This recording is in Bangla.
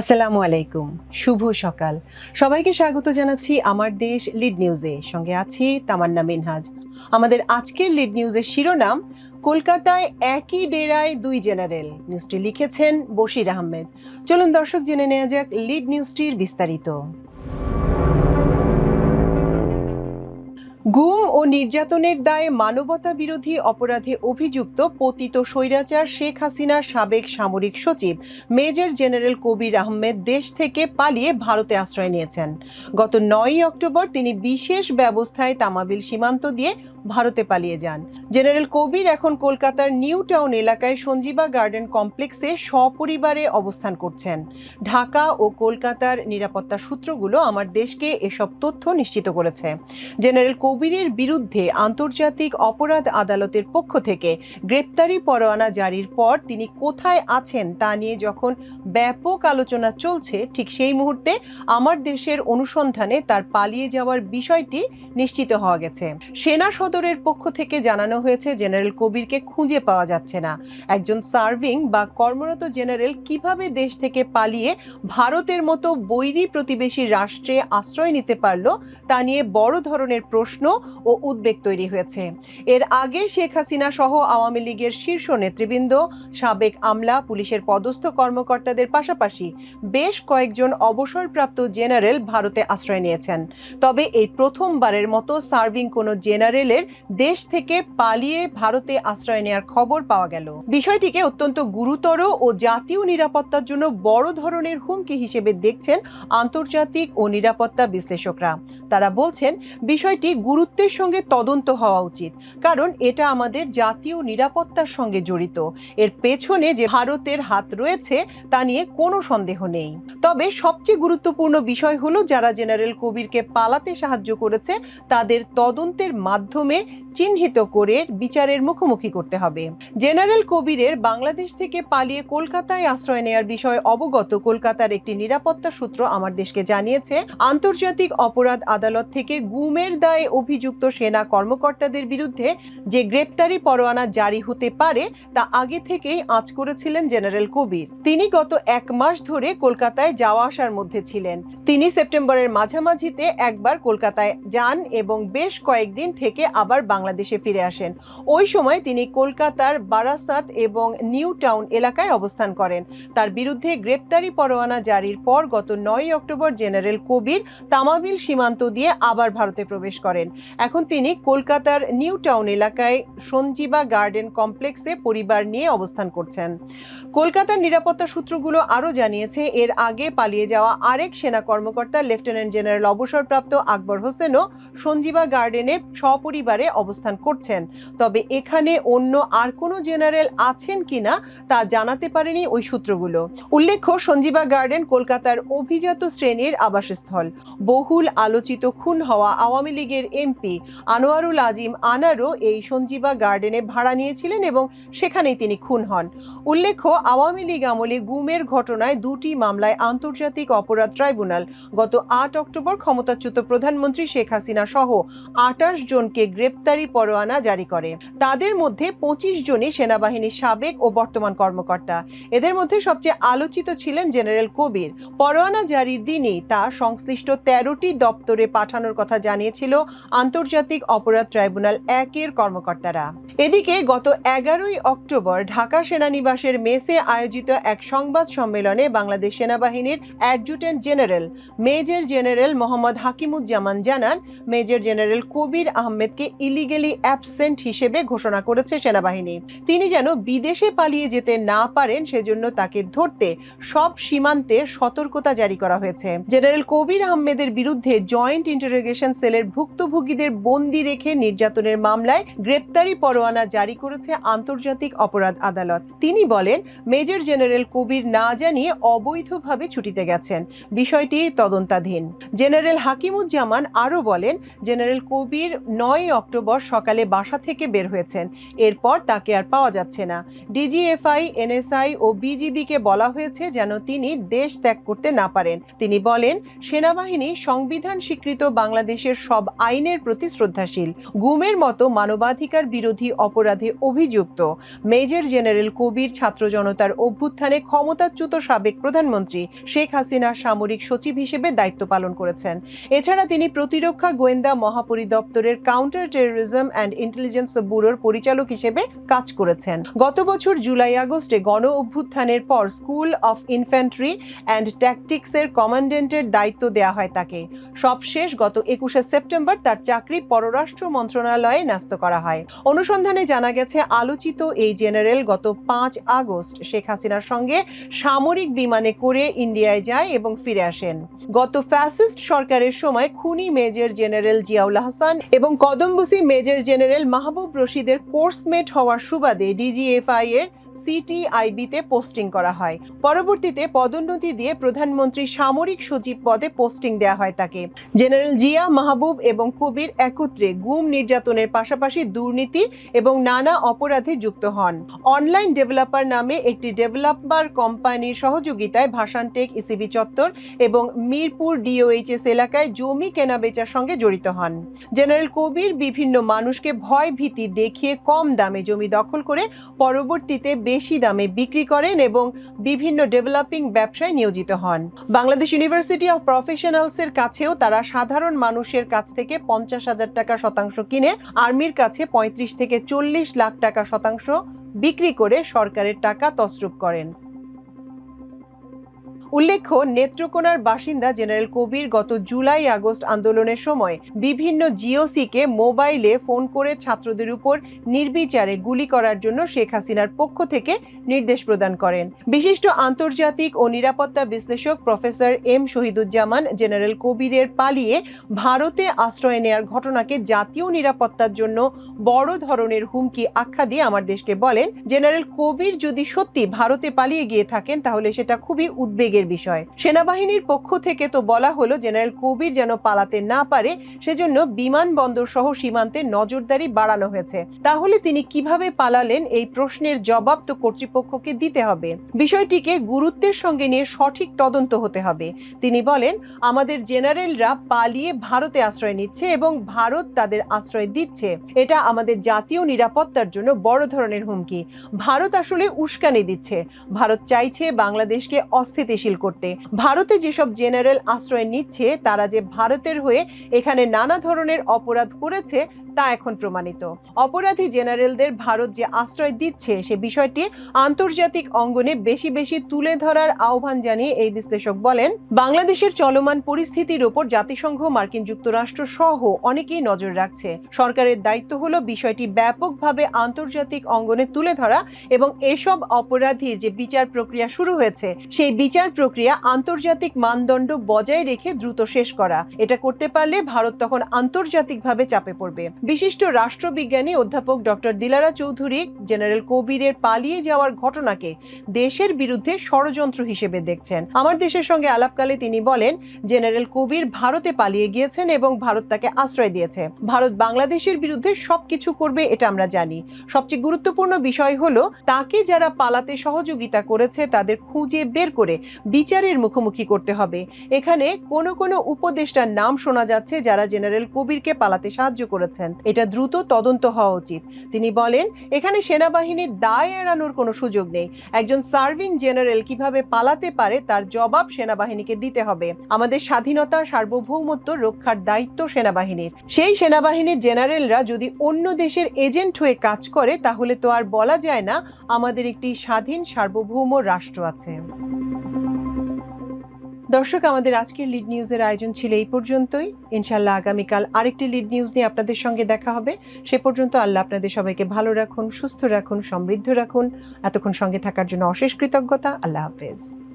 আসসালামু আলাইকুম। শুভ সকাল। সবাইকে স্বাগত জানাচ্ছি আমার দেশ লিড নিউজে। সঙ্গে আছি তামান্না মিনহাজ। আমাদের আজকের লিড নিউজের শিরোনাম, কলকাতায় একই ডেরায় দুই জেনারেল। নিউজটি লিখেছেন বশির আহমেদ। চলুন দর্শক জেনে নেওয়া যাক লিড নিউজটির বিস্তারিত। গুম ও নির্যাতনের দায়ে মানবতা বিরোধী অপরাধে অভিযুক্ত পতিত স্বৈরাচার শেখ হাসিনার সাবেক সামরিক সচিব মেজর জেনারেল কবির আহমেদ দেশ থেকে পালিয়ে ভারতে আশ্রয় নিয়েছেন। গত নয়ই অক্টোবর তিনি বিশেষ ব্যবস্থায় তামাবিল সীমান্ত দিয়ে ভারতে পালিয়ে যান। জেনারেল কবির এখন কলকাতার নিউ টাউন এলাকায় সঞ্জীবা গার্ডেন কমপ্লেক্সে সপরিবারে অবস্থান করছেন। ঢাকা ও কলকাতার নিরাপত্তা সূত্রগুলো আমার দেশকে এসব তথ্য নিশ্চিত করেছে। জেনারেল কবিরের বিরুদ্ধে আন্তর্জাতিক অপরাধ আদালতের পক্ষ থেকে গ্রেপ্তারি পরোয়ানা জারির পর তিনি কোথায় আছেন তা নিয়ে যখন ব্যাপক আলোচনা চলছে, ঠিক সেই মুহূর্তে আমার দেশের অনুসন্ধানে তার পালিয়ে যাওয়ার বিষয়টি নিশ্চিত হওয়া গেছে। সেনা সদরের পক্ষ থেকে জানানো হয়েছে, জেনারেল কবিরকে খুঁজে পাওয়া যাচ্ছে না। একজন সার্ভিং বা কর্মরত জেনারেল কীভাবে দেশ থেকে পালিয়ে ভারতের মতো বৈরী প্রতিবেশী রাষ্ট্রে আশ্রয় নিতে পারল, তা নিয়ে বড় ধরনের প্রশ্ন ও উদ্বেগ তৈরি হয়েছে। এর আগে শেখ হাসিনা সহ আওয়ামী লীগের শীর্ষ নেতৃবৃন্দ, সাবেক আমলা, পুলিশের পদস্থ কর্মকর্তাদের পাশাপাশি বেশ কয়েকজন অবসরপ্রাপ্ত জেনারেল ভারতে আশ্রয় নিয়েছেন। তবে এই প্রথমবারের মতো সার্ভিং কোনো জেনারেলের দেশ থেকে পালিয়ে ভারতে আশ্রয় নেওয়ার খবর পাওয়া গেল। বিষয়টিকে অত্যন্ত গুরুতর ও জাতীয় নিরাপত্তার জন্য বড় ধরনের হুমকি হিসেবে দেখছেন আন্তর্জাতিক ও নিরাপত্তা বিশ্লেষকরা। তারা বলছেন, বিষয়টি গুরুত্বের সঙ্গে তদন্ত হওয়া উচিত। কারণ এটা আমাদের জাতীয় নিরাপত্তার সঙ্গে জড়িত। এর পেছনে যে ভারতের হাত রয়েছে, তা নিয়ে কোনো সন্দেহ নেই। তবে সবচেয়ে গুরুত্বপূর্ণ বিষয় হলো, যারা জেনারেল কবিরকে পালাতে সাহায্য করেছে, তাদের তদন্তের মাধ্যমে চিহ্নিত করে বিচারের মুখোমুখি করতে হবে। জেনারেল কবিরের বাংলাদেশ থেকে পালিয়ে কলকাতায় আশ্রয় নেয়ার বিষয়ে অবগত কলকাতার একটি নিরাপত্তা সূত্র আমার দেশকে জানিয়েছে, আন্তর্জাতিক অপরাধ আদালত থেকে গুমের দায়ে অভিযুক্ত সেনা কর্মকর্তাদের বিরুদ্ধে যে গ্রেপ্তারি পরোয়ানা জারি হতে পারে, তা আগে থেকেই আঁচ করেছিলেন জেনারেল কবির। তিনি গত এক মাস ধরে কলকাতায় যাওয়া আসার মধ্যে ছিলেন। তিনি সেপ্টেম্বরের মাঝামাঝিতে একবার কলকাতায় যান এবং বেশ কয়েকদিন থেকে আবার বাংলাদেশে ফিরে আসেন। ওই সময় তিনি কলকাতার বারাসাত এবং নিউ টাউন এলাকায় অবস্থান করেন। তার বিরুদ্ধে গ্রেপ্তারি পরোয়ানা জারির পর গত নয় অক্টোবর জেনারেল কবির তামাবিল সীমান্ত দিয়ে আবার ভারতে প্রবেশ করেন। এখন তিনি কলকাতার নিউ টাউন এলাকায় সঞ্জীবা গার্ডেন কমপ্লেক্সে পরিবার নিয়ে অবস্থান করছেন। কলকাতার নিরাপত্তা সূত্রগুলো আরও জানিয়েছে, এর আগে পালিয়ে যাওয়া আরেক সেনা কর্মকর্তা, লেফটেন্যান্ট জেনারেল অবসরপ্রাপ্ত আকবর হোসেনও সঞ্জীবা গার্ডেনে সপরিবারে অবস্থান করছেন। তবে এখানে অন্য আর কোনো জেনারেল আছেন কিনা তা জানাতে পারেনি ওই সূত্রগুলো। উল্লেখ্য, সঞ্জীবা গার্ডেন কলকাতার অভিজাত শ্রেণির আবাসস্থল। বহুল আলোচিত খুন হওয়া আওয়ামী লীগের এমপি আনোয়ারুল আজিম আনারও এই সঞ্জীবা গার্ডেনে ভাড়া নিয়েছিলেন এবং সেখানেই তিনি খুন হন। উল্লেখ্য, আওয়ামী লীগ আমলে গুমের ঘটনায় দুটি মামলায় আন্তর্জাতিক অপরাধ ট্রাইব্যুনাল, গত আট অক্টোবর ক্ষমতাচ্যুত প্রধানমন্ত্রী শেখ হাসিনা সহ আটাশ জনকে গ্রেপ্তারি পরোয়ানা জারি করে। তাদের মধ্যে পঁচিশ জনই সেনাবাহিনীর সাবেক ও বর্তমান কর্মকর্তা। এদের মধ্যে সবচেয়ে আলোচিত ছিলেন জেনারেল কবির। পরোয়ানা জারির দিনই তা সংশ্লিষ্ট তেরোটি দপ্তরে পাঠানোর কথা জানিয়েছিল আন্তর্জাতিক অপরাধ ট্রাইব্যুনাল একের কর্মকর্তারা। এদিকে গত এগারোই অক্টোবর ঢাকা সেনানিবাসের মেসে আয়োজিত এক সংবাদ সম্মেলনে বাংলাদেশ সেনাবাহিনীর adjutant general, major general Mohammad Hakimuzzaman জানান, মেজর জেনারেল কবির আহমেদকে ইলিগেলি অ্যাবসেন্ট হিসেবে ঘোষণা করেছে সেনাবাহিনী। তিনি যেন বিদেশে পালিয়ে যেতে না পারেন, সেজন্য তাকে ধরতে সব সীমান্তে সতর্কতা জারি করা হয়েছে। জেনারেল কবির আহমেদের বিরুদ্ধে জয়েন্ট ইন্টারোগেশন সেলের ভুক্তভোগীদের বন্দি রেখে নির্যাতনের মামলায় গ্রেপ্তারি পরোয়ানা জারি করেছে আন্তর্জাতিক অপরাধ আদালত। তিনি বলেন, মেজর জেনারেল কবির না জানিয়ে অবৈধভাবে ছুটিতে গেছেন। বিষয়টি তদন্তাধীন। জেনারেল হাকিমুজ্জামান আরও বলেন, জেনারেল কবির নয় অক্টোবর সকালে বাসা থেকে বের হয়েছেন। এরপর তাকে আর পাওয়া যাচ্ছে না। ডিজিএফআই, এনএসআই ও বিজিবিকে বলা হয়েছে যেন তিনি দেশ ত্যাগ করতে না পারেন। তিনি বলেন, সেনাবাহিনী সংবিধান স্বীকৃত বাংলাদেশের সব আইনের প্রতি শ্রদ্ধাশীল। গুমের মতো মানবাধিকার বিরোধী অপরাধে অভিযুক্ত। মেজর জেনারেল কবির ছাত্র জনতার অভ্যুত্থানে ক্ষমতাচ্যুত সাবেক প্রধানমন্ত্রী শেখ হাসিনার সামরিক সচিব হিসেবে দায়িত্ব পালন করেছেন। এছাড়া তিনি প্রতিরক্ষা গোয়েন্দা মহাপরিদপ্তরের কাউন্টার টেরোরিজম অ্যান্ড ইন্টেলিজেন্স ব্যুরোর পরিচালক হিসেবে কাজ করেছেন। গত বছর জুলাই আগস্টে গণ অভ্যুত্থানের পর স্কুল অফ ইনফ্যান্ট্রি অ্যান্ড ট্যাকটিক্সের কমান্ডেন্টের দায়িত্ব দেওয়া হয় তাকে। সবশেষ গত একুশে সেপ্টেম্বর তার চাকরি পররাষ্ট্র মন্ত্রণালয়ে ন্যস্ত করা হয়। অনুসন্ধানে জানা গেছে, আলোচিত এই জেনারেল গত পাঁচ আগস্ট শেখ হাসিনার সঙ্গে সামরিক বিমানে করে ইন্ডিয়ায় যায় এবং ফিরে আসেন। গত ফ্যাসিস্ট সরকারের সময় খুনি মেজর জেনারেল জিয়াউল হাসান এবং কদমবুসি মেজর জেনারেল মাহবুব রশিদের কোর্সমেট হওয়ার সুবাদে ডিজিএফআই এর সিটিআইবিতে পোস্টিং করা হয়। পরবর্তীতে পদোন্নতি দিয়ে প্রধানমন্ত্রী সামরিক সচিব পদে পোস্টিং দেওয়া হয় তাকে। জেনারেল জিয়া মাহবুব এবং কবির একত্রে গুম নির্যাতনের পাশাপাশি দুর্নীতি এবং নানা অপরাধে যুক্ত হন। অনলাইন ডেভেলপার নামে একটি ডেভেলপার কোম্পানির সহযোগিতায় ভাষানটেক ইসিবি চত্বর এবং মিরপুর ডিওএইচএস এলাকায় জমি কেনাবেচার সঙ্গে জড়িত হন। জেনারেল কবির বিভিন্ন মানুষকে ভয় ভীতি দেখিয়ে কম দামে জমি দখল করে পরবর্তীতে বেশি দামে বিক্রি করেন এবং বিভিন্ন ডেভেলপিং ব্যবসায় নিয়োজিত হন। বাংলাদেশ ইউনিভার্সিটি অফ প্রফেশনালসের কাছেও তারা সাধারণ মানুষের কাছ থেকে পঞ্চাশ হাজার টাকা শতাংশ কিনে আর্মির কাছে পঁয়ত্রিশ থেকে চল্লিশ লাখ টাকা শতাংশ বিক্রি করে সরকারের টাকা তসরুপ করেন। উল্লেখ্য, নেত্রকোনার বাসিন্দা জেনারেল কবির গত জুলাই আগস্ট আন্দোলনের সময় বিভিন্ন জিওসিকে মোবাইলে ফোন করে ছাত্রদের উপর নির্বিচারে গুলি করার জন্য শেখ হাসিনার পক্ষ থেকে নির্দেশ প্রদান করেন। বিশিষ্ট আন্তর্জাতিক ও নিরাপত্তা বিশ্লেষক প্রফেসর এম শহীদুজ্জামান জেনারেল কবিরের পালিয়ে ভারতে আশ্রয় নেয়ার ঘটনাকে জাতীয় নিরাপত্তার জন্য বড় ধরনের হুমকি আখ্যা দিয়ে আমার দেশকে বলেন, জেনারেল কবির যদি সত্যি ভারতে পালিয়ে গিয়ে থাকেন, তাহলে সেটা খুবই উদ্বেগের বিষয়। সেনাবাহিনীর পক্ষ থেকে তো বলা হলো, জেনারেল কবির যেন পালাতে না পারে, সেজন্য বিমানবন্দর সহ সীমান্তে নজরদারি বাড়ানো হয়েছে। তাহলে তিনি কীভাবে পালালেন, এই প্রশ্নের জবাব তো কর্তৃপক্ষকে দিতে হবে। বিষয়টিকে গুরুত্বের সঙ্গে নিয়ে সঠিক তদন্ত হতে হবে। তিনি বলেন, আমাদের জেনারেলরা পালিয়ে ভারতে আশ্রয় নিচ্ছে এবং ভারত তাদের আশ্রয় দিচ্ছে। এটা আমাদের জাতীয় নিরাপত্তার জন্য বড় ধরনের হুমকি। ভারত আসলে উস্কানি দিচ্ছে। ভারত চাইছে বাংলাদেশকে অস্থিতিশীল করতে। ভারতে যেসব জেনারেল আশ্রয় নিচ্ছে, তারা যে ভারতের হয়ে এখানে নানা ধরনের অপরাধ করেছে তা এখন প্রমাণিত। অপরাধী জেনারেলদের ভারত যে আশ্রয় দিচ্ছে, সে বিষয়টি আন্তর্জাতিক অঙ্গনে বেশি বেশি তুলে ধরার আহ্বান জানিয়ে এই বিশ্লেষক বলেন, বাংলাদেশের চলমান পরিস্থিতির ওপর জাতিসংঘ, মার্কিন যুক্তরাষ্ট্র সহ অনেকেই নজর রাখছে। সরকারের দায়িত্ব হলো বিষয়টি ব্যাপকভাবে আন্তর্জাতিক অঙ্গনে তুলে ধরা এবং এসব অপরাধীর যে বিচার প্রক্রিয়া শুরু হয়েছে, সেই বিচার প্রক্রিয়া আন্তর্জাতিক মানদণ্ড বজায় রেখে দ্রুত শেষ করা। এটা করতে পারলে ভারত তখন আন্তর্জাতিকভাবে চাপে পড়বে। বিশিষ্ট রাষ্ট্রবিজ্ঞানী অধ্যাপক ডক্টর দিলারা চৌধুরী, জেনারেল কবিরের পালিয়ে যাওয়ার ঘটনাকে দেশের বিরুদ্ধে ষড়যন্ত্র হিসেবে দেখছেন। আমার দেশের সঙ্গে আলাপকালে তিনি বলেন, জেনারেল কবির ভারতে পালিয়ে গিয়েছেন এবং ভারত তাকে আশ্রয় দিয়েছে। ভারত বাংলাদেশের বিরুদ্ধে সবকিছু করবে এটা আমরা জানি। সবচেয়ে গুরুত্বপূর্ণ বিষয় হলো, তাকে যারা পালাতে সহযোগিতা করেছে তাদের খুঁজে বের করে বিচারের মুখোমুখি করতে হবে। এখানে কোনো কোনো উপদেষ্টার নাম শোনা যাচ্ছে যারা জেনারেল কবিরকে পালাতে সাহায্য করেছেন। এটা দ্রুত তদন্ত হওয়া উচিত। তিনি বলেন, এখানে সেনাবাহিনীর দায় এড়ানোর কোনো সুযোগ নেই। একজন সার্ভিং জেনারেল কীভাবে পালাতে পারে তার জবাব সেনাবাহিনীকে দিতে হবে। আমাদের স্বাধীনতা সার্বভৌমত্ব রক্ষার দায়িত্ব সেনাবাহিনীর। সেই সেনাবাহিনীর জেনারেলরা যদি অন্য দেশের এজেন্ট হয়ে কাজ করে, তাহলে তো আর বলা যায় না আমাদের একটি স্বাধীন সার্বভৌম রাষ্ট্র আছে। দর্শক, আমাদের আজকের লিড নিউজের আয়োজন ছিল এই পর্যন্তই। ইনশাল্লাহ আগামীকাল আরেকটি লিড নিউজ নিয়ে আপনাদের সঙ্গে দেখা হবে। সে পর্যন্ত আল্লাহ আপনাদের সবাইকে ভালো রাখুন, সুস্থ রাখুন, সমৃদ্ধ রাখুন। এতক্ষণ সঙ্গে থাকার জন্য অশেষ কৃতজ্ঞতা। আল্লাহ হাফেজ।